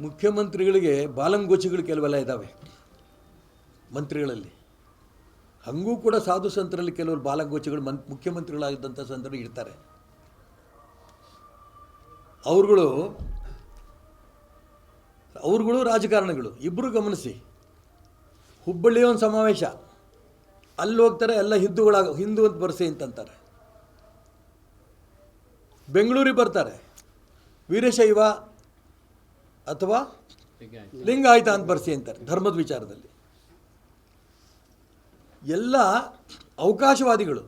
ಮುಖ್ಯಮಂತ್ರಿಗಳಿಗೆ ಬಾಲಂಗೋಚಿಗಳು ಕೆಲವೆಲ್ಲ ಇದ್ದಾವೆ ಮಂತ್ರಿಗಳಲ್ಲಿ. ಹಂಗೂ ಕೂಡ ಸಾಧು ಸಂತರಲ್ಲಿ ಕೆಲವರು ಬಾಲಂಗೋಚಿಗಳು ಮನ್, ಮುಖ್ಯಮಂತ್ರಿಗಳಾಗಿದ್ದಂಥ ಸಂದರ್ಭ ಇರ್ತಾರೆ. ಅವರುಗಳು, ಅವ್ರುಗಳು ರಾಜಕಾರಣಿಗಳು. ಇಬ್ಬರು ಗಮನಿಸಿ. ಹುಬ್ಬಳ್ಳಿ ಒಂದು ಸಮಾವೇಶ. ಅಲ್ಲಿ ಹೋಗ್ತಾರೆ, ಎಲ್ಲ ಹಿಂದೂಗಳಾಗ, ಹಿಂದೂ ಅಂತ ಬರ್ಸಿ ಅಂತಂತಾರೆ. ಬೆಂಗಳೂರಿಗೆ ಬರ್ತಾರೆ. ವೀರಶೈವ ಅಥವಾ ಲಿಂಗಾಯತ. ಅಂತ ಬರ್ಸಿ ಅಂತಾರೆ ಧರ್ಮದ ವಿಚಾರದಲ್ಲಿ. ಎಲ್ಲ ಅವಕಾಶವಾದಿಗಳು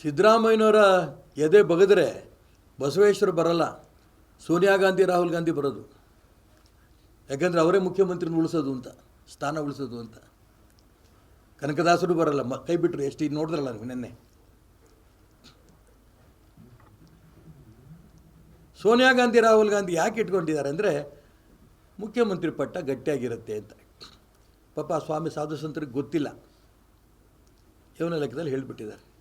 ಸಿದ್ದರಾಮಯ್ಯನವರ ಎದೆ ಬಗೆದ್ರೆ ಬಸವೇಶ್ವರ ಬರಲ್ಲ ಸೋನಿಯಾ ಗಾಂಧಿ ರಾಹುಲ್ ಗಾಂಧಿ ಬರೋದು. ಯಾಕಂದರೆ ಅವರೇ ಮುಖ್ಯಮಂತ್ರಿನ ಉಳಿಸೋದು ಅಂತ ಸ್ಥಾನ ಉಳಿಸೋದು ಅಂತ. ಕನಕದಾಸರು ಬರಲ್ಲ ಮ ಕೈ ಬಿಟ್ಟರು ಎಷ್ಟು ನೋಡಿದ್ರಲ್ಲ ನೀವು ನಿನ್ನೆ? ಸೋನಿಯಾ ಗಾಂಧಿ, ರಾಹುಲ್ ಗಾಂಧಿ ಯಾಕೆ ಇಟ್ಕೊಂಡಿದ್ದಾರೆ ಅಂದರೆ ಮುಖ್ಯಮಂತ್ರಿ ಪಟ್ಟ ಗಟ್ಟಿಯಾಗಿರುತ್ತೆ ಅಂತ. ಪಾಪ ಸ್ವಾಮಿ ಸಾಧು ಸಂತರಿಗೆ ಗೊತ್ತಿಲ್ಲ. ಇವನ ಲೆಕ್ಕದಲ್ಲಿ ಹೇಳಿಬಿಟ್ಟಿದ್ದಾರೆ.